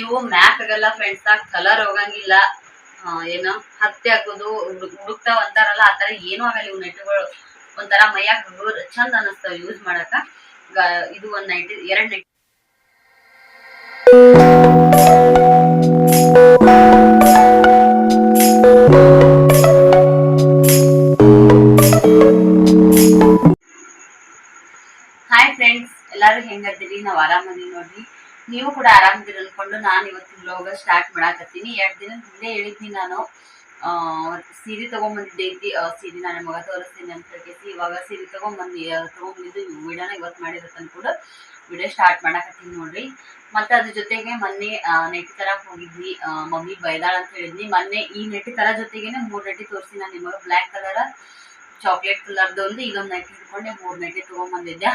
ಇವು ಮ್ಯಾಕ್ ಆಗಲ್ಲ friends colour ಹೋಗಂಗಿಲ್ಲ. ಏನು ಹತ್ತಿ ಹಾಕೋದು ಹುಡುಕ್ತಾವ ಅಂತಾರಲ್ಲ ಆ ತರ ಏನೂ ಆಗಲ್ಲ ಇವು ನೆಟ್ಗಳು ಒಂಥರ ಮೈಯಾಗ ಚಂದ ಅನಸ್ತಾವ ಯೂಸ್ ಮಾಡಕ ಇದು ಒಂದ್ ನೈಟ್ ಎರಡ್ ನೈಟ್ ಹಾಯ್ ಫ್ರೆಂಡ್ಸ್ ಎಲ್ಲಾರು ಹೆಂಗದಿರಿ ನಾವ್ ಆರಾಮದಿ ನೋಡ್ರಿ. ನೀವು ಕೂಡ ಆರಾಮದಿರ ಅನ್ಕೊಂಡು ನಾನು ಇವತ್ತಿನ ಬ್ಲಾಗ್ ಸ್ಟಾರ್ಟ್ ಮಾಡಾಕತ್ತೀನಿ. ಎರಡು ದಿನ ಹಿಂದೆ ಹೇಳಿದ್ನಿ ನಾನು ಸೀರೆ ತಗೊಂಬಂದಿದ್ದೆ ಐತಿ ಸೀರೆ ನಾನು ಮಗ ತೋರಿಸ್ತೀನಿ ಅಂತ ಹೇಳ್ತೈತಿ ಇವಾಗ ಸೀರೆ ತಗೊಂಬಂದು ತಗೊಂಬಂದಿದ್ದು ವಿಡಿಯೋನ ಇವತ್ತು ಮಾಡಿರತ್ತನ್ ಕೂಡ ವಿಡಿಯೋ ಸ್ಟಾರ್ಟ್ ಮಾಡಾಕತ್ತೀನಿ ನೋಡ್ರಿ. ಮತ್ತೆ ಅದ್ರ ಜೊತೆಗೆ ಮೊನ್ನೆ ನೆಟ್ಟಿ ತರ ಹೋಗಿದ್ವಿ ಮಮ್ಮಿ ಬೈದಾಳ ಅಂತ ಹೇಳಿದ್ನಿ. ಮೊನ್ನೆ ಈ ನೆಟ್ಟಿ ತರ ಜೊತೆಗೇನೆ ಮೂರು ನೆಟ್ಟಿ ತೋರಿಸಿ ನಾನು ನಿಮಗೆ. ಬ್ಲ್ಯಾಕ್ ಕಲರ್, ಚಾಕ್ಲೇಟ್ ಕಲರ್ದು ಒಂದು ಈಗ ನೈಟಿ ಹಿಡ್ಕೊಂಡೆ ಮೂರು ನೆಟ್ಟಿ ತಗೊಂಬಂದಿದ್ದೆ.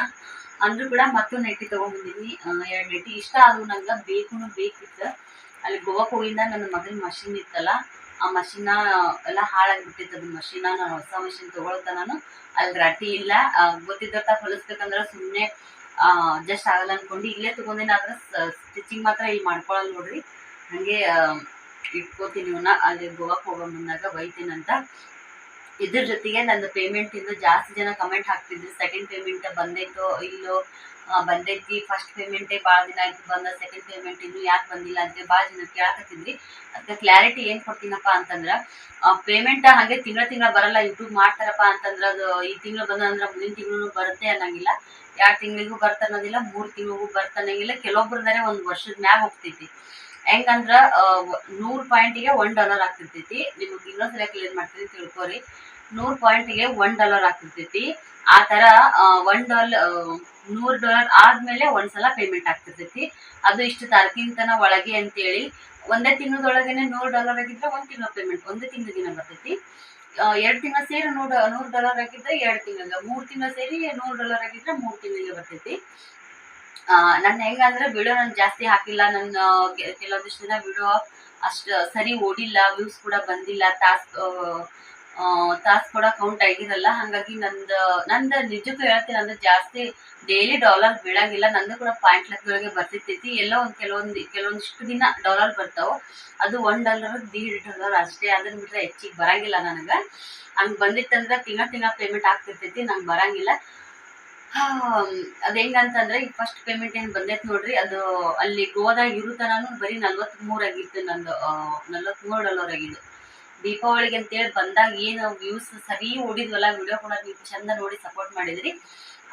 ಅಂದ್ರೂ ಕೂಡ ಮತ್ತೊಂದು ನೈಟಿ ತಗೊಂಡಿದ್ದೀನಿ ಎರಡು ನೈಟಿ ಇಷ್ಟ ಅದು ನಂಗೆ ಬೇಕು ಬೇಕಿತ್ತು. ಅಲ್ಲಿ ಗೋವಾಕ್ಕೆ ಹೋಗಿಂದ ನನ್ನ ಮಗನ ಮಷಿನ್ ಇತ್ತಲ್ಲ, ಆ ಮಷಿನ ಎಲ್ಲ ಹಾಳಾಗಿಬಿಟ್ಟಿತ್ತು. ಅದು ಮಷಿನ ನಾನು ಹೊಸ ಮಷಿನ್ ತಗೊಳ್ತ ನಾನು. ಅಲ್ಲಿ ರಟ್ಟಿ ಇಲ್ಲ. ಗೊತ್ತಿದ್ದ ಹೊಲಿಸ್ಬೇಕಂದ್ರೆ ಸುಮ್ಮನೆ ಜಸ್ಟ್ ಆಗಲ್ಲ ಅನ್ಕೊಂಡು ಇಲ್ಲೇ ತಗೊಂಡಿನ. ಆದ್ರೆ ಸ್ಟಿಚಿಂಗ್ ಮಾತ್ರ ಇಲ್ಲಿ ಮಾಡ್ಕೊಳಲ್ಲ ನೋಡ್ರಿ. ಹಂಗೆ ಇಟ್ಕೋತೀನಿ ಇವನ್ನ. ಅಲ್ಲಿ ಗೋವಾಕ್ ಹೋಗೋ ಮುಂದಾಗ ಬೈತೀನಂತ ಇದ್ರ ಜೊತೆಗೆ ನನ್ನ ಪೇಮೆಂಟ್ ಇಂದ ಜಾಸ್ತಿ ಜನ ಕಮೆಂಟ್ ಹಾಕ್ತಿದ್ರು. ಸೆಕೆಂಡ್ ಪೇಮೆಂಟ್ ಬಂದೈತೋ ಇಲ್ಲೋ ಬಂದೈತಿ. ಫಸ್ಟ್ ಪೇಮೆಂಟೇ ಭಾಳ ದಿನ ಆಯ್ತು ಬಂದ ಸೆಕೆಂಡ್ ಪೇಮೆಂಟ್ ಇನ್ನು ಯಾಕೆ ಬಂದಿಲ್ಲ ಅಂತ ಭಾಳ ಜನ ಕೇಳಕತ್ತಿದ್ರಿ ಅದಕ್ಕೆ ಕ್ಲಾರಿಟಿ ಏನು ಕೊಡ್ತೀನಪ್ಪ ಅಂತಂದ್ರೆ ಪೇಮೆಂಟ್ ಹಾಗೆ ತಿಂಗಳ ತಿಂಗಳ ಬರಲ್ಲ ಯೂಟ್ಯೂಬ್ ಮಾಡ್ತಾರಪ್ಪ ಅಂತಂದ್ರೆ ಅದು ಈ ತಿಂಗಳು ಬಂದ ಅಂದ್ರೆ ಮುಂದಿನ ತಿಂಗಳು ಬರುತ್ತೆ ಅನ್ನಂಗಿಲ್ಲ. ಎರಡು ತಿಂಗಳಿಗೂ ಬರ್ತ ಅನ್ನೋದಿಲ್ಲ, ಮೂರು ತಿಂಗಳಿಗೂ ಬರ್ತ ಅನ್ನಂಗಿಲ್ಲ. ಕೆಲವೊಬ್ರದಾರೆ ಒಂದು ವರ್ಷದ ಮ್ಯಾಗ ಹೋಗ್ತೈತಿ. ಹೆಂಗಂದ್ರ ನೂರು ಪಾಯಿಂಟಿಗೆ ಒನ್ ಡಾಲರ್ ಆಗ್ತಿರ್ತೈತಿ. ನಿಮಗೆ ಇನ್ನೊಂದ್ಸಲ ಕ್ಲಿಯರ್ ಮಾಡ್ತೀನಿ, ತಿಳ್ಕೊರಿ. ನೂರು ಪಾಯಿಂಟಿಗೆ ಒನ್ ಡಾಲರ್ ಆಗ್ತಿರ್ತೈತಿ. ಆ ತರ ಒನ್ ಡಾಲರ್ ನೂರು ಡಾಲರ್ ಆದ್ಮೇಲೆ ಒಂದ್ಸಲ ಪೇಮೆಂಟ್ ಆಗ್ತಿರ್ತೈತಿ. ಅದು ಇಷ್ಟು ತಾರೀಕಿನ ಒಳಗೆ ಅಂತೇಳಿ, ಒಂದೇ ತಿಂಗಳದೊಳಗೇನೆ ನೂರು ಡಾಲರ್ ಆಗಿದ್ರೆ ಒಂದ್ ತಿಂಗಳ ಪೇಮೆಂಟ್ ಒಂದೇ ತಿಂಗಳ ದಿನ ಬರ್ತೈತಿ. ಎರಡು ತಿಂಗಳ ಸೇರಿ ನೂರು ನೂರು ಡಾಲರ್ ಆಗಿದ್ರೆ ಎರಡು ತಿಂಗಳಿಗೆ, ಮೂರು ತಿಂಗಳ ಸೇರಿ ನೂರು ಡಾಲರ್ ಆಗಿದ್ರೆ ಮೂರು ತಿಂಗಳಿಗೆ ಬರ್ತೈತಿ. ನನ್ನ ಹೆಂಗಂದ್ರೆ ವಿಡಿಯೋ ನಾನು ಜಾಸ್ತಿ ಹಾಕಿಲ್ಲ. ನನ್ನ ಕೆಲವೊಂದಿಷ್ಟು ದಿನ ವಿಡಿಯೋ ಅಷ್ಟು ಸರಿ ಓಡಿಲ್ಲ ವ್ಯೂಸ್ ಕೂಡ ಬಂದಿಲ್ಲ ತಾಸ್ ತಾಸ್ ಕೂಡ ಕೌಂಟ್ ಆಗಿರಲ್ಲ. ಹಾಗಾಗಿ ನಂದು ನಂದು ನಿಜಕ್ಕೂ ಹೇಳ್ತೀನಿ ಅಂದ್ರೆ ಜಾಸ್ತಿ ಡೈಲಿ ಡಾಲರ್ ಬೀಳಂಗಿಲ್ಲ. ನಂದು ಕೂಡ ಪಾಯಿಂಟ್ ಲೆಕ್ಕದೊಳಗೆ ಬರ್ತಿರ್ತೈತಿ. ಎಲ್ಲೋ ಒಂದು ಕೆಲವೊಂದು, ಕೆಲವೊಂದಿಷ್ಟು ದಿನ ಡಾಲರ್ ಬರ್ತಾವ. ಅದು ಒನ್ ಡಾಲರ್ ದೀಡ್ ಡಾಲರ್ ಅಷ್ಟೇ. ಅದನ್ನ ಬಿಟ್ರೆ ಹೆಚ್ಚಿಗೆ ಬರಂಗಿಲ್ಲ ನನಗೆ. ಹಂಗೆ ಬಂದಿತ್ತಂದ್ರೆ ತಿಂಗಳ ತಿಂಗಳ ಪೇಮೆಂಟ್ ಆಗ್ತಿರ್ತೈತಿ. ನಂಗೆ ಬರಂಗಿಲ್ಲ. ಅದ ಹೆಂಗಂತಂದ್ರೆ ಈಗ ಫಸ್ಟ್ ಪೇಮೆಂಟ್ ಏನ್ ಬಂದೈತೆ ನೋಡ್ರಿ, ಅದು ಅಲ್ಲಿ ಗೋವಾದಾಗ ಇರು ತನಾನು ಬರೀ ನಲ್ವತ್ಮೂರಾಗಿತ್ತು ನಂದು ನಲ್ವತ್ ಮೂರ್ ಡಾಲರ್ ದೀಪಾವಳಿಗೆ ಅಂತೇಳಿ ಬಂದಾಗ ಏನು ವ್ಯೂಸ್ ಸರಿ ಓಡಿದ್ವಲ್ಲ ವಿಡಿಯೋ ಕೂಡ ನೀವು ಚಂದ ನೋಡಿ ಸಪೋರ್ಟ್ ಮಾಡಿದ್ರಿ.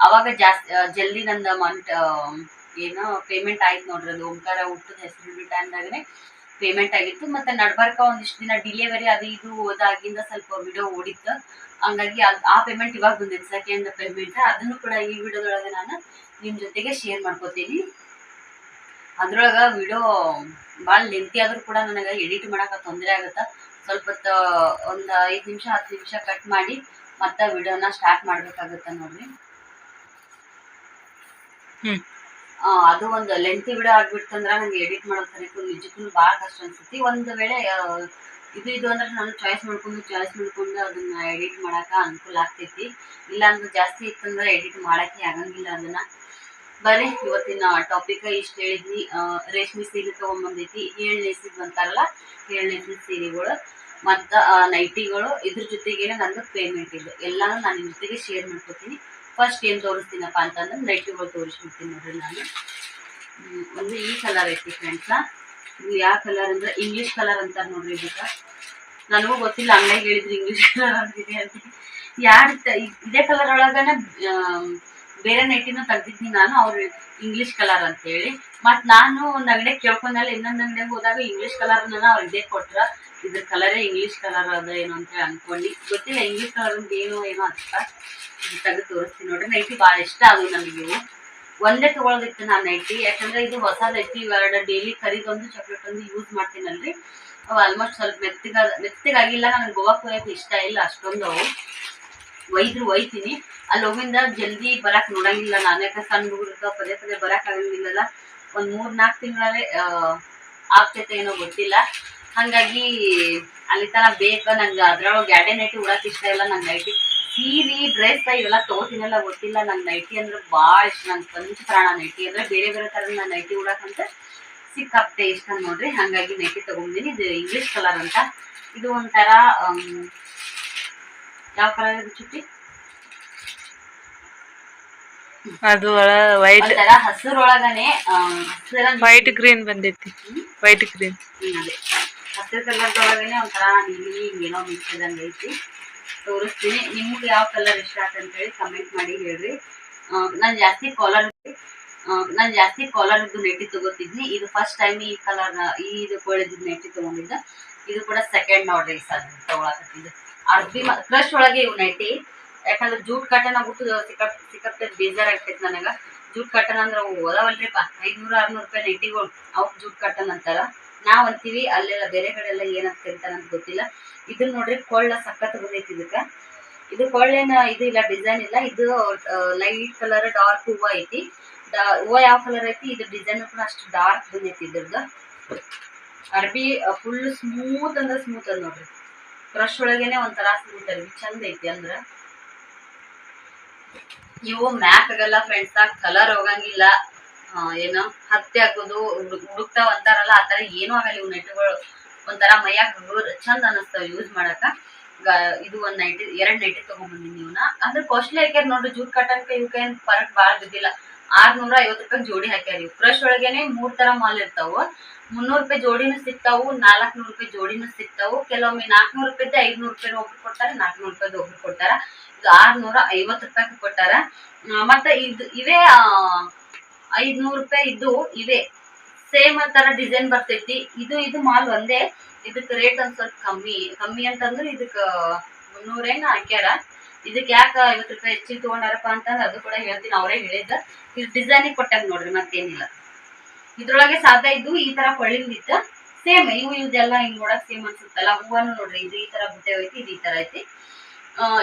ಅವಾಗ ಜಾಸ್ತಿ ಜಲ್ದಿ ನಂದು ಮಂಟ್ ಏನು ಪೇಮೆಂಟ್ ಆಯ್ತು ನೋಡ್ರಿ, ಅದು ಓಂಕಾರ ಹುಟ್ಟದ ಹೆಸರು ಟೈಮ್ದಾಗನೇ ಪೇಮೆಂಟ್ ಆಗಿತ್ತು. ಮತ್ತೆ ನಡ್ಬರ್ಕ ಒಂದಿಷ್ಟು ದಿನ ಡಿಲಿವರಿ ಅದು ಇದು ಹೋದಾಗಿಂದ ಸ್ವಲ್ಪ ವಿಡಿಯೋ ಓಡಿತ್ತು. ಹಂಗಾಗಿ ಆ ಪೇಮೆಂಟ್ ಇವಾಗ ಬಂದಿದೆ. ಸೆಕೆಂಡ್ ಪೇಮೆಂಟ್ ಅದನ್ನು ಕೂಡ ಈ ವಿಡಿಯೋದೊಳಗೆ ನಾನು ನಿಮ್ಮ ಜೊತೆಗೆ ಶೇರ್ ಮಾಡ್ಕೋತೀನಿ. ಅದ್ರೊಳಗೆ ವಿಡಿಯೋ ಭಾಳ ಲೆಂತಿ ಆದ್ರೂ ಕೂಡ ನನಗೆ ಎಡಿಟ್ ಮಾಡೋಕೆ ತೊಂದರೆ ಆಗುತ್ತಾ? ಸ್ವಲ್ಪ ಹೊತ್ತು ಒಂದು ಐದು ನಿಮಿಷ ಹತ್ತು ನಿಮಿಷ ಕಟ್ ಮಾಡಿ ಮತ್ತೆ ವಿಡಿಯೋನ ಸ್ಟಾರ್ಟ್ ಮಾಡಬೇಕಾಗುತ್ತೆ ನೋಡ್ರಿ? ಅದು ಒಂದು ಲೆಂತಿ ವಿಡಿಯೋ ಆಗ್ಬಿಡ್ತಂದ್ರ ನಂಗೆ ಎಡಿಟ್ ಮಾಡೋದು ಸರಿ ನಿಜಕ್ಕೂ ಭಾಳ ಕಷ್ಟ ಅನ್ಸುತ್ತೆ. ಒಂದು ವೇಳೆ ಇದು ಇದು ಅಂದ್ರೆ ನಾನು ಚಾಯ್ಸ್ ಮಾಡ್ಕೊಂಡು ಚಾಯ್ಸ್ ಮಾಡ್ಕೊಂಡು ಅದನ್ನ ಎಡಿಟ್ ಮಾಡಕ ಅನುಕೂಲ ಆಗ್ತೈತಿ. ಇಲ್ಲ ಅಂದ್ರೆ ಜಾಸ್ತಿ ಇತ್ತಂದ್ರೆ ಎಡಿಟ್ ಮಾಡಕ್ಕೆ ಆಗಂಗಿಲ್ಲ ಅದನ್ನ. ಬರೀ ಇವತ್ತಿನ ಟಾಪಿಕ್ ಇಷ್ಟ ಹೇಳಿದ್ನಿ. ಆ, ರೇಷ್ಮೆ ಸೀರೆ ತಗೊಂಡ್ಬಂದೈತಿ ಏಳ್ನೇಸಿದ್ ಅಂತಾರಲ್ಲ ಏಳ್ ನೇಸಿದ ಸೀರೆಗಳು ಮತ್ತ ನೈಟಿಗಳು ಇದ್ರ ಜೊತೆಗೆ ನಂದು ಪೇಮೆಂಟ್ ಇದೆ. ಎಲ್ಲಾನು ನಾನು ನಿಮ್ಮ ಜೊತೆಗೆ ಶೇರ್ ಮಾಡ್ಕೊತೀನಿ. ಫಸ್ಟ್ ಏನ್ ತೋರಿಸ್ತೀನಪ್ಪ ಅಂತಂದ್ರೆ ನೈಟಿಗಳು ತೋರಿಸ್ಬಿಡ್ತೀನಿ ನೋಡ್ರಿ ನಾನು. ಒಂದು ಈ ಕಲರ್ ಐತಿ ಫ್ರೆಂಡ್ಸ ಇದು ಯಾವ ಕಲರ್ ಅಂದ್ರೆ ಇಂಗ್ಲಿಷ್ ಕಲರ್ ಅಂತಾರ ನೋಡ್ರಿ ಇದಕ್ಕ ನನಗೂ ಗೊತ್ತಿಲ್ಲ ಅಂಗಡಿಗೆ ಹೇಳಿದ್ರು ಇಂಗ್ಲಿಷ್ ಕಲರ್ ಅಂತಿದೆ ಅಂತ. ಯಾರು ಇದೇ ಕಲರ್ ಒಳಗನೆ ಬೇರೆ ನೈಟಿನೂ ತೆಗ್ದಿದ್ನಿ ನಾನು, ಅವ್ರು ಇಂಗ್ಲಿಷ್ ಕಲರ್ ಅಂತ ಹೇಳಿ. ಮತ್ ನಾನು ಒಂದ್ ಅಂಗಡಿ ಕೇಳ್ಕೊಂಡಲ್ಲ ಇನ್ನೊಂದ್ ಅಂಗಡಿಗೆ ಹೋದಾಗ ಇಂಗ್ಲಿಷ್ ಕಲರ್ ಅವ್ರು ಇದೇ ಕೊಟ್ರ. ಇದ್ರ ಕಲರೇ ಇಂಗ್ಲಿಷ್ ಕಲರ್ ಅದ ಏನು ಅಂತ ಅನ್ಕೊಂಡಿ. ಗೊತ್ತಿಲ್ಲ ಇಂಗ್ಲಿಷ್ ಕಲರ್ ಏನೋ ಏನೋ ಅಂತ. ತೆಗೆದು ತೋರಿಸ್ತೀನಿ ನೋಡ್ರಿ. ನೈಟಿ ಭಾಳ ಇಷ್ಟ ಅದು ನನಗೆ. ಒಂದೇ ತಗೊಳೋದಿತ್ತು ನಾನು ನೈಟಿ ಯಾಕಂದ್ರೆ ಇದು ಹೊಸದೈತಿ ಇವೆರಡು ಡೈಲಿ ಖರೀದೊಂದು ಚಾಕ್ಲೇಟ್ ಒಂದು ಯೂಸ್ ಮಾಡ್ತೀನಲ್ರಿ. ಅವು ಆಲ್ಮೋಸ್ಟ್ ಸ್ವಲ್ಪ ಮೆತ್ತಗ ಮೆತ್ತಗಾಗಿಲ್ಲ ನನಗೆ ಗೋವಾಕ್ ಹೋಗಕ್ಕೆ ಇಷ್ಟ ಇಲ್ಲ ಅಷ್ಟೊಂದು ಅವು. ಒಯ್ದ್ರು ಒಯ್ತೀನಿ. ಅಲ್ಲಿ ಹೋಗಿಂದ ಜಲ್ದಿ ಬರಕ್ ನೋಡಂಗಿಲ್ಲ ನಾನು. ಯಾಕೆ ಸಣ್ಣ ಹುಡುಗರು ಪದೇ ಪದೇ ಬರಕ್ ಆಗಂಗಿಲ್ಲಲ್ಲ. ಒಂದ್ ಮೂರ್ ನಾಲ್ಕು ತಿಂಗಳೇ ಆಗ್ತೈತೆ ಏನೋ ಗೊತ್ತಿಲ್ಲ. ಹಂಗಾಗಿ ಅಲ್ಲಿ ತರ ಬೇಕ. ನಂಗೆ ಅದ್ರೊಳಗೆ ಗ್ಯಾಡೆ ನೈಟಿ ಉಡಕ್ ಇಷ್ಟ ಇಲ್ಲ. ನಂಗೆ ನೈಟಿ ಸೀರೆ ಡ್ರೆಸ್ ಇವೆಲ್ಲ ತಗೋತೀನಲ್ಲ ಗೊತ್ತಿಲ್ಲ. ನಂಗೆ ನೈಟಿ ಅಂದ್ರೆ ಭಾಳ ಇಷ್ಟ. ನಂಗೆ ಪಂಚ ಪ್ರಾಣ ನೈಟಿ ಅಂದ್ರೆ ಬೇರೆ ಬೇರೆ ತರ ನಾನು ನೈಟಿ ಉಡಕ್ಕಂತ ಸಿಕ್ಕಾಪ್ತೆ ಇಷ್ಟ ನೋಡ್ರಿ. ಹಂಗಾಗಿ ನೈಟಿ ತಗೊಂಡಿನಿ ಇದು ಇಂಗ್ಲಿಷ್ ಕಲರ್ ಅಂತ. ಇದು ಒಂಥರ ಯಾವ ಕಲರ್ ಚುಟ್ಟಿ ಅದು ವೈಟ್ ಒಂಥರ ಹಸಿರೊಳಗನೆ ಹಸಿರ ವೈಟ್ ಗ್ರೀನ್ ಬಂದೈತಿ. ವೈಟ್ ಗ್ರೀನ್ ಅದೇ. ಹಸಿರು ಕಲರ್ದೊಳಗನೆ ಒಂಥರ ನೀಲಿ ಏನೋ ಮಿಕ್ಸ್ ಇದಂಗೈತಿ ತೋರಿಸ್ತೀನಿ. ನಿಮ್ಗೆ ಯಾವ ಕಲರ್ ಇಷ್ಟ ಅಂತ ಹೇಳಿ ಕಮೆಂಟ್ ಮಾಡಿ ಹೇಳ್ರಿ. ನಾನು ಜಾಸ್ತಿ ಕಾಲರ್ ನಾನು ಜಾಸ್ತಿ ಕಾಲರ್ ಇದ್ದು ನೆಟ್ಟಿ ತಗೋತಿದ್ನಿ. ಇದು ಫಸ್ಟ್ ಟೈಮ್ ಈ ಕಲರ್ ಈ ಇದು ಕೋಳಿದ್ದು ನೆಟ್ಟಿ ತಗೊಂಡಿದ್ದ. ಇದು ಕೂಡ ಸೆಕೆಂಡ್ ನೋಡ್ರಿ ಸರ್ ತಗೊಳಕತ್ತಿದ್ದು ಅರ್ಬಿ ಕ್ರಶ್ ಒಳಗೆ ಇವು ನೆಟ್ಟಿ. ಯಾಕಂದ್ರೆ ಜೂಟ್ ಕಟನ್ ಆಗ್ಬಿಟ್ಟು ಸಿಕ್ಕಾಪ್ ಬೇಜಾರ್ ಆಗ್ತೈತಿ ನನಗೆ. ಜೂಟ್ ಕಟನ್ ಅಂದ್ರೆ ಅವು ಓದಾವಲ್ರಿಪ್ಪ ಐದ್ನೂರ, ಆರ್ನೂರು ರೂಪಾಯಿ ನೆಟ್ಟಿಗಳು. ಅವ್ಕೆ ಜೂಟ್ ಕಟನ್ ಅಂತಾರ. ನಾವ್ ಅಂತೀವಿ, ಅಲ್ಲೆಲ್ಲ ಬೇರೆ ಕಡೆ ಎಲ್ಲ ಏನಂತ ಕರಿತಾರ ಅಂತ ಗೊತ್ತಿಲ್ಲ. ಇದನ್ನ ನೋಡ್ರಿ ಕೊಳ್ಳ ಸಖತ್ ಬಂದೈತಿ ಇದಕ್ಕ. ಇದು ಕೊಳ್ಳೇನ ಇದು ಇಲ್ಲ ಡಿಸೈನ್ ಇಲ್ಲ. ಇದು ಲೈಟ್ ಕಲರ್ ಡಾರ್ಕ್ ಹೂವ ಐತಿ. ಹೂವ ಯಾವ ಕಲರ್ ಐತಿ? ಇದು ಡಿಸೈನ್ ಕೂಡ ಅಷ್ಟು ಡಾರ್ಕ್ ಬಂದೈತಿ ಇದ್ರದ್ದು. ಅರ್ಬಿ ಫುಲ್ ಸ್ಮೂತ್ ಅಂದ್ರೆ ಸ್ಮೂತ್ ಅದ ನೋಡ್ರಿ. ಕ್ರಶ್ ಒಳಗೇನೆ ಒಂಥರ ಸ್ಮೂತ್ ಅರ್ಬಿ ಚಂದ ಐತಿ ಅಂದ್ರ. ಇವು ಮ್ಯಾಕ್ ಆಗಲ್ಲ ಫ್ರೆಂಡ್ಸ್ ಕಲರ್ ಹೋಗಂಗಿಲ್ಲ. ಏನೋ ಹತ್ತಿ ಹಾಕೋದು ಹುಡುಕ್ತಾವ ಅಂತಾರಲ್ಲ ಆ ತರ ಏನೂ ಆಗಲ್ಲ ಇವು ನೆಟ್ಗಳು. ಒಂಥರ ಮೈಯಾಗ ಚಂದ ಅನಸ್ತಾವ ಯೂಸ್ ಮಾಡಕ ಗ- ಇದು ಒಂದ್ ನೈಟಿ ಎರಡ್ ನೈಟಿ ತಗೊಂಡ್ಬಂದಿನಿ ಇವನ್ನ ಅಂದ್ರೆ ಕಾಸ್ಟ್ಲಿ ಹಾಕ್ಯಾರ ನೋಡ್ರಿ, ಜೂಟ್ ಕಾಟನ್ಕ ಇವಕ್ಕೆ ಏನ್ ಫರಕ್ ಬಾಳ ಬಿದ್ದಿಲ್ಲ. ಆರ್ನೂರ ಐವತ್ ರೂಪಾಯಿ ಜೋಡಿ ಹಾಕ್ಯಾರ ಇವು ಕ್ರಶ್ ಒಳಗೇನೆ ಮೂರ್ ತರ ಮಾಲ್ ಇರ್ತಾವು. ಮುನ್ನೂರು ರೂಪಾಯಿ ಜೋಡಿನೂ ಸಿಗ್ತಾವು, ನಾಲ್ಕುನೂರು ರೂಪಾಯಿ ಜೋಡಿನೂ ಸಿಗ್ತಾವು. ಕೆಲವೊಮ್ಮೆ ನಾಲ್ಕುನೂರು ರೂಪಾಯಿ ಐದ್ನೂರು ರೂಪಾಯಿ ಒಬ್ರು ಕೊಡ್ತಾರೆ ನಾಲ್ಕುನೂರು ರೂಪಾಯಿ ಒಬ್ರು ಕೊಡ್ತಾರ. ಇದು ಆರ್ನೂರ ಐವತ್ ರೂಪಾಯಿ ಕೊಟ್ಟಾರ. ಮತ್ತೆ ಇದು, ಇವೇ ಐದ್ನೂರು ರೂಪಾಯಿ ಇದ್ದು ಇವೆ. ಸೇಮ್ ತರ ಡಿಸೈನ್ ಬರ್ತೈತಿ. ಇದು ಇದು ಮಾಲ್ ಒಂದೇ. ಇದಕ್ಕೆ ರೇಟ್ ಒಂದ್ ಸ್ವಲ್ಪ ಕಮ್ಮಿ. ಕಮ್ಮಿ ಅಂತಂದ್ರೆ ಇದಕ್ಕೆ ಮುನ್ನೂರೇನ ಹಾಕ್ಯಾರ. ಇದಕ್ಕೆ ಯಾಕ ಐವತ್ತು ರೂಪಾಯಿ ಹೆಚ್ಚಿಗೆ ತಗೊಂಡಾರಪ್ಪ ಅಂತಂದ್ರೆ ಅದು ಕೂಡ ಹೇಳ್ತೀನಿ, ಅವರೇ ಹೇಳಿದ್ದ. ಇದು ಡಿಸೈನಿಗೆ ಕೊಟ್ಟಾಗ ನೋಡ್ರಿ, ಮತ್ತೇನಿಲ್ಲ. ಇದ್ರೊಳಗೆ ಸಾಧ್ಯ ಇದ್ದು ಈ ತರ ಇತ್ತು ಸೇಮ್ ಇವು ಇದೆಲ್ಲ ಹಿಂಗ್ ನೋಡಕ್ ಸೇಮ್ ಅನ್ಸುತ್ತಲ್ಲ. ಹೂವನ್ನು ನೋಡ್ರಿ, ಇದು ಈ ತರ ಬುಟ್ಟೆ ಐತಿ, ಇದು ಈ ತರ ಐತಿ.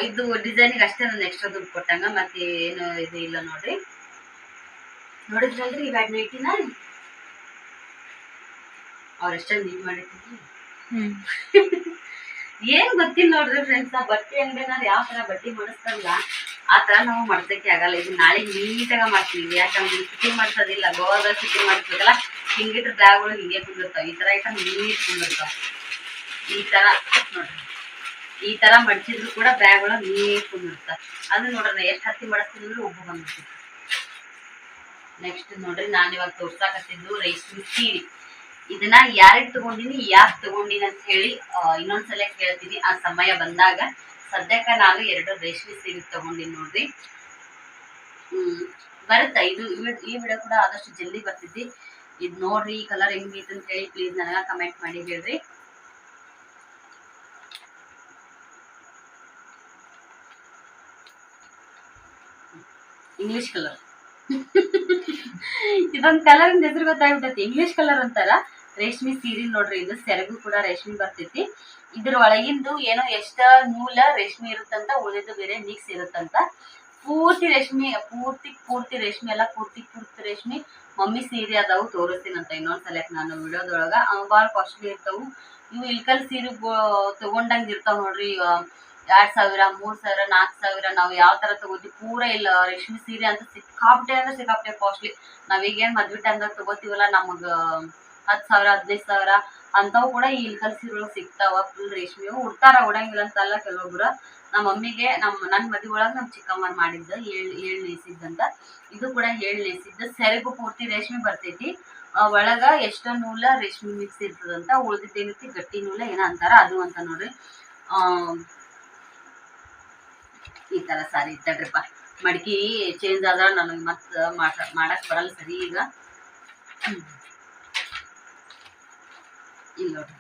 ಇದು ಡಿಸೈನಿಗೆ ಅಷ್ಟೇ ನಾನು ಎಕ್ಸ್ಟ್ರಾ ದುಡ್ಡು ಕೊಟ್ಟಂಗ ಮತ್ತೆ ಏನು ಇದು ಇಲ್ಲ ನೋಡ್ರಿ. ನೋಡಿದ್ರಲ್ರಿ, ಇವಾಗ ನೈಟಿನ ಅವ್ರ ಎಷ್ಟ ನೀಟ್ ಮಾಡಿರ್ತಿದ್ರಿ ಏನ್ ಗೊತ್ತಿಲ್ಲ ನೋಡ್ರಿ ಫ್ರೆಂಡ್ಸ್ ಆ ಬಟ್ಟೆ ನಾವು ಯಾವ ತರ ಬಟ್ಟೆ ಮಾಡಿಸ್ತಾರಲ್ಲ ಆ ತರ ನಾವು ಮಾಡ್ಸಕ್ಕೆ ಆಗಲ್ಲ. ಇದು ನಾಳೆ ನೀಟಾಗ ಮಾಡ್ತೀವಿ. ಯಾಕಂದ್ರೆ ಸಿಟಿ ಮಾಡ್ಸೋದಿಲ್ಲ ಗೋವಾದಾಗ ಸಿಟಿ ಮಾಡಿಸ್ಬೇಕಲ್ಲ ಹಿಂಗಿಟ್ರ ಬ್ಯಾಗ್ಗಳು ಹಿಂಗೆ ಕುಂದಿರ್ತಾವ. ಈ ತರ ಐಟಮ್ ನೀಟ್ ಕುಂದಿರ್ತಾವ. ಈ ತರ ನೋಡ್ರಿ. ಈ ತರ ಮಡ್ಚಿದ್ರು ಕೂಡ ಬ್ಯಾಗ್ಗಳು ನೀಟ್ ಕುಂದಿರ್ತಾವ. ಅದು ನೋಡ್ರಿ ಎಷ್ಟು ಹತ್ತಿ ಮಾಡಿಸ್ತೀನಿ ಅಂದ್ರೆ ಒಬ್ಬ ಬಂದ್ಬಿಡ್ತೀವಿ ನೆಕ್ಸ್ಟ್ ನೋಡ್ರಿ ನಾನು ಇವಾಗ ತೋರ್ಸಾಕತ್ತಿದ್ದು ರೈಸ್ ಸೀರೆ ಇದನ್ನ ಯಾರಿಗೆ ತಗೊಂಡಿನಿ ಯಾಕೆ ತಗೊಂಡಿನಿ ಅಂತ ಹೇಳಿ ಇನ್ನೊಂದ್ಸಲ ಕೇಳ್ತೀನಿ. ಆ ಸಮಯ ಬಂದಾಗ ಸದ್ಯಕ್ಕೆ ನಾನು ಎರಡು ರೇಷ್ಮೆ ಸೀರೆ ತಗೊಂಡಿನಿ ನೋಡ್ರಿ. ಹ್ಮ್, ಬರುತ್ತಾ? ಇದು ಈ ವಿಡಿಯೋ ಕೂಡ ಆದಷ್ಟು ಜಲ್ದಿ ಬರ್ತೈತಿ ಇದು ನೋಡ್ರಿ, ಈ ಕಲರ್ ಹೆಂಗೈತೆ ಅಂತ ಹೇಳಿ ಪ್ಲೀಸ್ ನನಗ ಕಮೆಂಟ್ ಮಾಡಿ ಹೇಳ್ರಿ. ಇಂಗ್ಲಿಷ್ ಕಲರ್ ಇದೊಂದು ಕಲರ್ ಹೆಸರು ಗೊತ್ತಾಗ್ಬಿಟ್ಟೈತಿ ಇಂಗ್ಲಿಷ್ ಕಲರ್ ಅಂತಾರ. ರೇಷ್ಮೆ ಸೀರೆ ನೋಡ್ರಿ, ಇದು ಸೆರಗು ಕೂಡ ರೇಷ್ಮೆ ಬರ್ತೈತಿ. ಇದ್ರ ಒಳಗಿಂದು ಏನೋ ಎಷ್ಟ ನೂಲ ರೇಷ್ಮೆ ಇರುತ್ತಂತ ಉಳಿದು ಬೇರೆ ಮಿಕ್ಸ್ ಇರುತ್ತಂತ. ಪೂರ್ತಿ ರೇಷ್ಮೆ, ಪೂರ್ತಿ ಪೂರ್ತಿ ರೇಷ್ಮೆ ಎಲ್ಲ ಪೂರ್ತಿ ಪೂರ್ತಿ ರೇಷ್ಮೆ ಮಮ್ಮಿ ಸೀರೆ ಅದಾವು ತೋರಿಸ್ತೀನಂತ ಸಲಕ್ ನಾನು ವಿಡಿಯೋದೊಳಗ. ಅವ್ ಭಾಳ ಕಾಸ್ಟ್ಲಿ ಇರ್ತಾವು. ಇವು ಇಲ್ಕಲ್ ಸೀರೆ ತಗೊಂಡಂಗ ಇರ್ತಾವ ನೋಡ್ರಿ ಎರಡ್ ಸಾವಿರ, ಮೂರ್ ಸಾವಿರ ನಾಲ್ಕ್ ಸಾವಿರ, ನಾವು ಯಾವ ತರ ತಗೋತೀವಿ, ಪೂರ ಇಲ್ಲ ರೇಷ್ಮೆ ಸೀರೆ ಅಂತ ಸಿಕ್ಕಾಪಟ್ಟೆ ಅಂದ್ರೆ ಸಿಕ್ಕಾಪಟ್ಟೆ ಕಾಸ್ಟ್ಲಿ ನಾವೀಗೇನ್ ಮದ್ವೆ ಟೈಮ್ದಾಗ ತಗೋತೀವಲ್ಲ, ನಮಗ ಹತ್ತು ಸಾವಿರ, ಹದಿನೈದು ಸಾವಿರ ಅಂಥವು ಕೂಡ ಈ ಇಲ್ಕಲ್ ಸೀರೆಗಳು ಸಿಗ್ತಾವ ಫುಲ್ ರೇಷ್ಮೆ ಉಡ್ತಾರ ಉಡಂಗಿಲ್ಲ ಅಂತಲ್ಲ ಕೆಲವೊಬ್ರು. ನಮ್ಮ ಮಮ್ಮಿಗೆ ನಮ್ಮ ನನ್ನ ಮದುವೆ ಒಳಗೆ ನಮ್ಮ ಚಿಕ್ಕಮ್ಮನ ಮಾಡಿದ್ದ ಏಳು ಏಳು ನೇಸಿದ್ದಂತ. ಇದು ಕೂಡ ಏಳು ನೇಸಿದ್ದ. ಸೆರೆಗೂ ಪೂರ್ತಿ ರೇಷ್ಮೆ ಬರ್ತೈತಿ. ಒಳಗ ಎಷ್ಟೋ ನೂಲ ರೇಷ್ಮೆ ಮಿಕ್ಸ್ ಇರ್ತದಂತ. ಉಳ್ದಿದ್ದೇನೈತಿ ಗಟ್ಟಿ ನೂಲ ಏನ ಅಂತಾರ, ಅದು ಅಂತ ನೋಡ್ರಿ. ಈ ತರ ಸಾರಿ ಇತ್ತಡ್ರಿಪ್ಪ ಮಡಿಕೆ ಚೇಂಜ್ ಆದ್ರ ನನಗೆ ಮತ್ತೆ ಮಾಡಕ್ ಬರಲ್ಲ ಸರಿ ಈಗ. ಇಲ್ಲಿ. ನೋಡ್ರಿ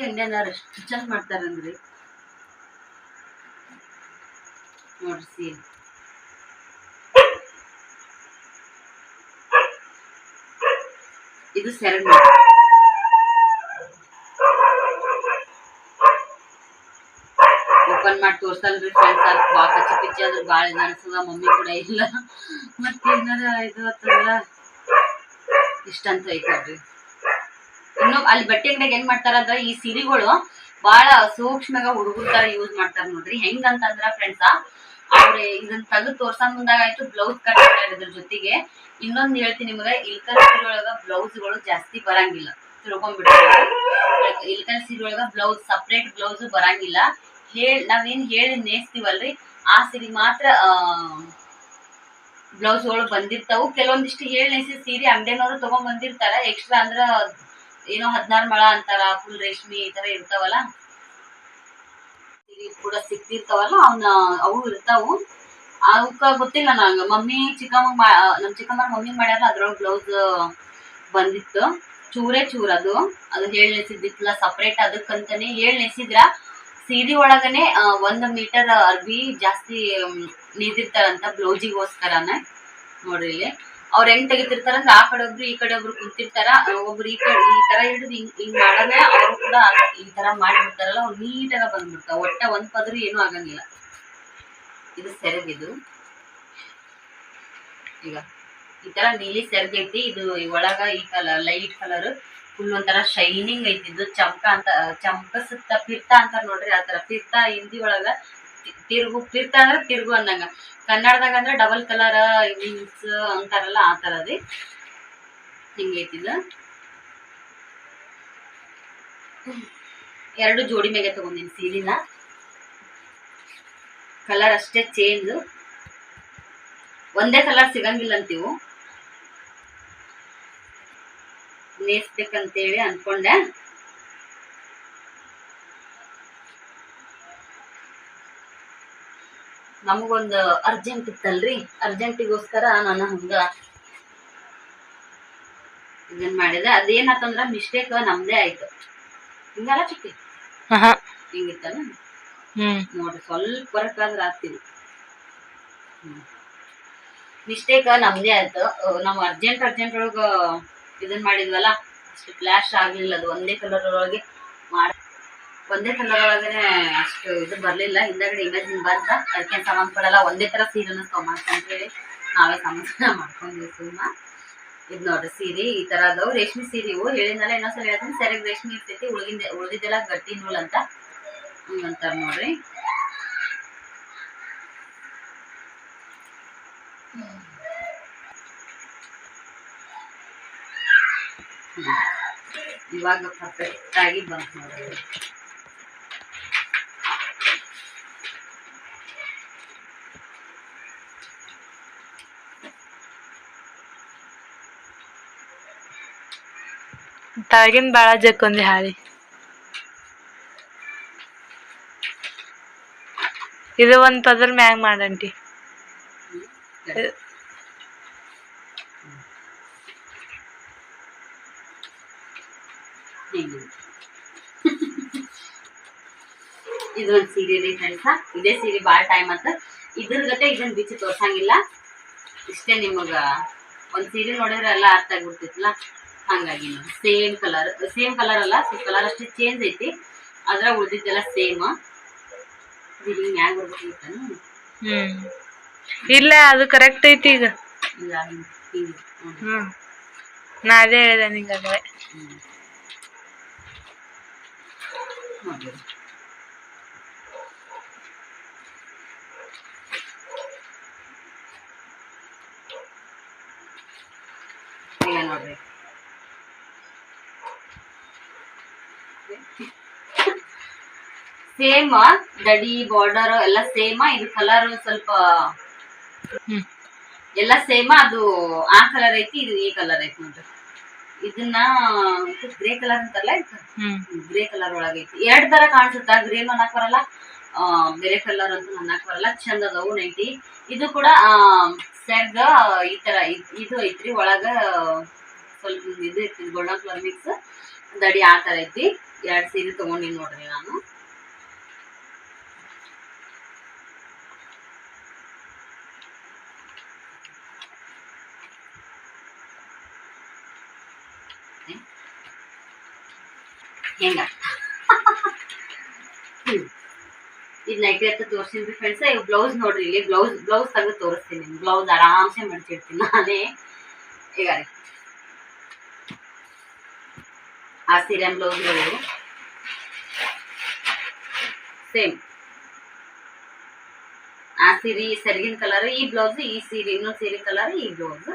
ಅಂಗಡಿಯನ್ನಾರ ಎಷ್ಟು ಚೆಂದ ಮಾಡ್ತಾರಂದ್ರಿ? ನೋಡ್ರಿ ಇದು ಸೆರಗ್ ಓಪನ್ ಮಾಡಿ ತೋರ್ಸಲ್ರಿ ಫ್ರೆಂಡ್ಸ್ ಅದು ಕಚ್ಚಿ ಪಿಚ್ಚಿ ಆದ್ರೆ ಭಾಳ ಇದು ಅನ್ಸದ ಮಮ್ಮಿ ಕೂಡ ಇಲ್ಲ. ಮತ್ತೆ ಇದು ಅಂತಂದ್ರ ಇಷ್ಟಂತ ಐತೆ ನೋಡ್ರಿ ಇನ್ನು ಅಲ್ಲಿ ಬಟ್ಟೆ ಅಂಗಡಿಯಾಗ ಏನ್ ಮಾಡ್ತಾರ ಅಂದ್ರ ಈ ಸಿರಿಗಳು ಬಹಳ ಸೂಕ್ಷ್ಮಗ ಹುಡುಗರ ತರ ಯೂಸ್ ಮಾಡ್ತಾರ ನೋಡ್ರಿ. ಹೆಂಗಂತಂದ್ರ ಫ್ರೆಂಡ್ಸ್ ಅವ್ರ ಇದನ್ನ ತೆಗೆದು ತೋರ್ಸನ್ ಮುಂದಾಗ ಆಯ್ತು ಬ್ಲೌಸ್ ಕಟ್ ಇದ್ರ ಜೊತೆಗೆ. ಇನ್ನೊಂದ್ ಹೇಳ್ತೀನಿ ನಿಮಗ, ಇಲ್ಕಲ್ ಸೀರೆ ಒಳಗ ಬ್ಲೌಸ್ಗಳು ಜಾಸ್ತಿ ಬರಂಗಿಲ್ಲ. ತಿಳ್ಕೊಂಡ್ಬಿಡ್ತಾರೆ ಇಲ್ಕಲ್ ಸೀರೆ ಒಳಗ ಬ್ಲೌಸ್ ಸಪ್ರೇಟ್ ಬ್ಲೌಸ್ ಬರಂಗಿಲ್ಲ. ಹೇಳ್ ನಾವೇನ್ ಹೇಳಿ ನೇಸ್ತೀವಲ್ರಿ? ಆ ಸೀರೆ ಮಾತ್ರ ಬ್ಲೌಸ್ ಗಳು ಬಂದಿರ್ತಾವು. ಕೆಲವೊಂದಿಷ್ಟು ಹೇಳಿ ಸೀರೆ ಅಂಗಡಿನವರು ತಗೊಂಡ್ ಬಂದಿರ್ತಾರ. ಎಕ್ಸ್ಟ್ರಾ ಅಂದ್ರ ಏನೋ ಹದಿನಾರು ಮಳ ಅಂತಾರ ಫುಲ್ ರೇಷ್ಮಿ ಈ ತರ ಇರ್ತಾವಲ್ಲ. ಸೀರೆ ಕೂಡ ಸಿಕ್ತಿರ್ತಾವಲ್ಲ ಅವನ್ನ ಅವು ಇರ್ತಾವು. ಅವಕ್ಕ ಗೊತ್ತಿಲ್ಲ ನಂಗ. ಮಮ್ಮಿ ಚಿಕ್ಕಮ್ಮ ನಮ್ ಚಿಕ್ಕಮ್ಮ ಮಮ್ಮಿ ಮಾಡ್ಯಾರ, ಅದ್ರೊಳಗೆ ಬ್ಲೌಸ್ ಬಂದಿತ್ತು. ಚೂರೇ ಚೂರ್ ಅದು. ಅದು ಹೇಳ್ ನೆಸಿದ್ದಿತ್ತಲ್ಲ ಸಪ್ರೇಟ್ ಅದಕ್ಕಂತಾನೆ ಹೇಳ್ ನೆಸಿದ್ರ ಸೀರೆ ಒಳಗನೆ ಒಂದ್ ಮೀಟರ್ ಅರ್ಬಿ ಜಾಸ್ತಿ ನೀದಿರ್ತಾರಂತ ಬ್ಲೌಸಿಗೋಸ್ಕರನ ನೋಡ್ರಿ ಇಲ್ಲಿ. ಅವ್ರ ಹೆಂಗ್ ತೆಗಿತಿರ್ತಾರ ಅಂದ್ರೆ ಆ ಕಡೆ ಒಬ್ರು, ಈ ಕಡೆ ಒಬ್ರು ಕುಂತಿರ್ತಾರ ಒಬ್ರು ಈ ಕಡೆ, ಈ ತರ ಹಿಡಿದು ಹಿಂಗ್ ಹಿಂಗ್ ಮಾಡನೆ ಅವರು ಕೂಡ ಈ ತರ ಮಾಡಿಬಿಡ್ತಾರಲ್ಲ, ಅವ್ರು ನೀಟಾಗ ಬಂದ್ಬಿಡ್ತಾವ ಒಟ್ಟ ಒಂದ್ ಪದ್ರು ಏನು ಆಗಂಗಿಲ್ಲ. ಇದು ಸೆರಗಿದು. ಈಗ ಈ ತರ ನೀಲಿ ಸೆರಗೈತಿ, ಇದು ಒಳಗ ಈ ಕಲರ್ ಲೈಟ್ ಕಲರ್. ಫುಲ್ ಒಂಥರ ಶೈನಿಂಗ್ ಐತಿದ್ದು ಚಮಕ ಅಂತ ಚಮಕ ಸುತ್ತ ಪಿರ್ತ ಅಂತ ನೋಡ್ರಿ, ಆ ತರ ಪಿರ್ತ ಹಿಂದಿ ಒಳಗ ತಿರುಗು ಪಿರ್ತ ಅಂದ್ರೆ ತಿರುಗು ಅಂದಂಗ. ಕನ್ನಡದಾಗ ಅಂದ್ರೆ ಡಬಲ್ ಕಲರ್ ಮೀನ್ಸ್ ಅಂತಾರಲ್ಲ, ಆ ತರ ರೀ. ಹಿಂಗೈತಿ ಇದು ಎರಡು ಜೋಡಿ ಮೇಲೆ ತಗೊಂಡಿನಿ ಸೀಲಿನ. ಕಲರ್ ಅಷ್ಟೇ ಚೇಂಜ್ ಒಂದೇ ಕಲರ್ ಸಿಗಂಗಿಲ್ಲ ಅಂತೀವು ನೇಸ್ಬೇಕಂತೇಳಿ ಅನ್ಕೊಂಡೆ. ನಮಗೊಂದು ಅರ್ಜೆಂಟ್ ಇತ್ತಲ್ರಿ? ಅರ್ಜೆಂಟಿಗೋಸ್ಕರ ನಾನು ಹಂಗ ಇದನ್ ಮಾಡಿದೆ. ಅದೇನಾತಂದ್ರ ಮಿಸ್ಟೇಕ್ ನಮ್ದೇ ಆಯ್ತು. ಹಿಂಗಲ್ಲ ಚಿಕ್ಕಿ? ಹಿಂಗಿತ್ತಲ್ಲ? ಹ್ಮ್. ನೋಡ್ರಿ ಸ್ವಲ್ಪ ವರ್ಕ್ ಆದ್ರೆ ಆಗ್ತಿಲ್ಲ ಮಿಸ್ಟೇಕ್ ನಮ್ದೇ ಆಯ್ತು. ನಾವು ಅರ್ಜೆಂಟ್ ಅರ್ಜೆಂಟ್ ಒಳಗ ಇದನ್ ಮಾಡಿದ್ವಲ್ಲ? ಅಷ್ಟು ಫ್ಲಾಶ್ ಆಗ್ಲಿಲ್ಲ ಅದು. ಒಂದೇ ಕಲರ್ ಒಳಗೆ ಮಾಡ ಒಂದೇ ಕಲರ್ ಒಳಗೇನೆ ಅಷ್ಟು ಇದು ಬರ್ಲಿಲ್ಲ. ಹಿಂದಗಡೆ ಇಮೇಜ್ ಬಂದ ಅದಕ್ಕೆ ಸಂಬಂಧಪಡಲ್ಲ ಒಂದೇ ತರ ಸೀರೆನ ಹೇಳಿ ನಾವೇ ಸಮಾಧಾನ ಮಾಡ್ಕೊಂಡ್ವಿ ಸುಮ್ಮ. ಇದ್ ನೋಡ್ರಿ, ಸೀರೆ ಈ ತರ ಅದಾವ. ರೇಷ್ಮೆ ಸೀರೆ. ಇವು ಹೇಳಿದ್ನಲ್ಲ ಇನ್ನೊಂದ್ಸಲ ಹೇಳ್ತೀನಿ. ಸರಿಯಾಗಿ ರೇಷ್ಮೆ ಇರ್ತೈತಿ. ಉಳಿದ ಉಳಿದಿದ್ದೆಲ್ಲ ಗಟ್ಟಿ ನೂಲ್ ಅಂತ. ಹಂಗಂತಾರ ನೋಡ್ರಿ. ಇವಾಗ ಪರ್ಫೆಕ್ಟ್ ಆಗಿ ಬಂತು ನೋಡ್ರಿ ತಾಗಿನ್ ಬಾಳ ಜಕ್ಕೊಂದಿ ಹಾಳಿ. ಇದು ಒಂದ್ ಪದರ್ ಮ್ಯಾಗ್ ಮಾಡಂಟಿ ಹೀಗೆ. ಇದು ಒಂದ್ ಸೀರೆ ರೀ ಫ್ರೆಂಡ್ಸ ಇದೇ ಸೀರೆ ಭಾಳ ಟೈಮ್ ಆತ. ಇದ್ರ ಗತೆ ಇದನ್ನ ಬಿಚ್ಚಿ ತೋರ್ಸಂಗಿಲ್ಲ. ಇಷ್ಟೇ ನಿಮಗೆ. ಒಂದು ಸೀರೆ ನೋಡಿದ್ರೆ ಎಲ್ಲ ಅರ್ಥ ಆಗ್ಬಿಡ್ತಿತ್ತಲ್ಲ ಹಂಗಾಗಿ ನೋಡಿ ಸೇಮ್ ಕಲರ್ ಸೇಮ್ ಕಲರ್ ಅಲ್ಲ ಸ್ವಲ್ಪ ಕಲರ್ ಅಷ್ಟೇ ಚೇಂಜ್ ಐತಿ. ಅದ್ರ ಉಳಿದಿದ್ದೆಲ್ಲ ಸೇಮ್ ಇದು ಹಿಂಗ್ ಬರ್ಬೇಕಿತ್ತಾನು ಇಲ್ಲ ಅದು ಕರೆಕ್ಟ್ ಐತಿ ಈಗ. ಇಲ್ಲ ಹಿಂಗ್. ಹ್ಮ್. ನಾ ಅದೇ ಹೇಳಿದೆ ಹ್ಮ್. ನೋಡ್ರಿ ಸೇಮ್ ದಡಿ ಬಾರ್ಡರ್ ಎಲ್ಲ ಸೇಮ ಇದು ಕಲರ್ ಸ್ವಲ್ಪ ಎಲ್ಲ ಸೇಮ ಅದು ಆ ಕಲರ್ ಐತಿ ಇದು ಈ ಕಲರ್ ಐತಿ ನೋಡ್ರಿ ಇದನ್ನ ಗ್ರೇ ಕಲರ್ ಅಂತಲ್ಲ ಗ್ರೇ ಕಲರ್ ಒಳಗೈತಿ ಎರಡ್ ತರ ಕಾಣಿಸುತ್ತ. ಗ್ರೇನ್ ಅನ್ನಕ್ ಬರಲ್ಲ. ಬೇರೆ ಕಲರ್ ಅಂತ ಅನ್ನಕ್ ಬರಲ್ಲ. ಚಂದ ಅದಾವು ನೈಟಿ ಇದು ಕೂಡ ಸೆರ್ಗ ಈ ತರ ಇದ್- ಇದು ಐತ್ರಿ. ಒಳಗ ಸ್ವಲ್ಪ ಇದು ಐತಿ ಗೋಲ್ಡನ್ ಕಲರ್ ಮಿಕ್ಸ್ ದಡಿ ಆ ತರ ಐತಿ. ಎರಡ್ ಸೀರೆ ತಗೊಂಡಿನಿ ನೋಡ್ರಿ ನಾನು. ಹೆಂಗ ಇದು ನೈಟಿ ಅಂತ ತೋರಿಸಿದ್ರಿ ಫ್ರೆಂಡ್ಸ್ ಇವ್ ಬ್ಲೌಸ್ ನೋಡ್ರಿ ಇಲ್ಲಿ ಬ್ಲೌಸ್ ಬ್ಲೌಸ್ ತೆಗೆದು ತೋರಿಸ್ತೀನಿ ಬ್ಲೌಸ್ ಆರಾಮ್ಸೆ ಮಡ್ಚಿಡ್ತೀನಿ ನಾನೇ ಈಗ ರೀ ಆ ಸೀರೆ ಬ್ಲೌಸ್ಗಳು ಸೇಮ್ ಆ ಸೀರೆ ಸೆರಗಿನ ಕಲರ್ ಈ ಬ್ಲೌಸ್ ಈ ಸೀರೆ ಇನ್ನೊಂದು ಸೀರೆ ಕಲರ್ ಈ ಬ್ಲೌಸ್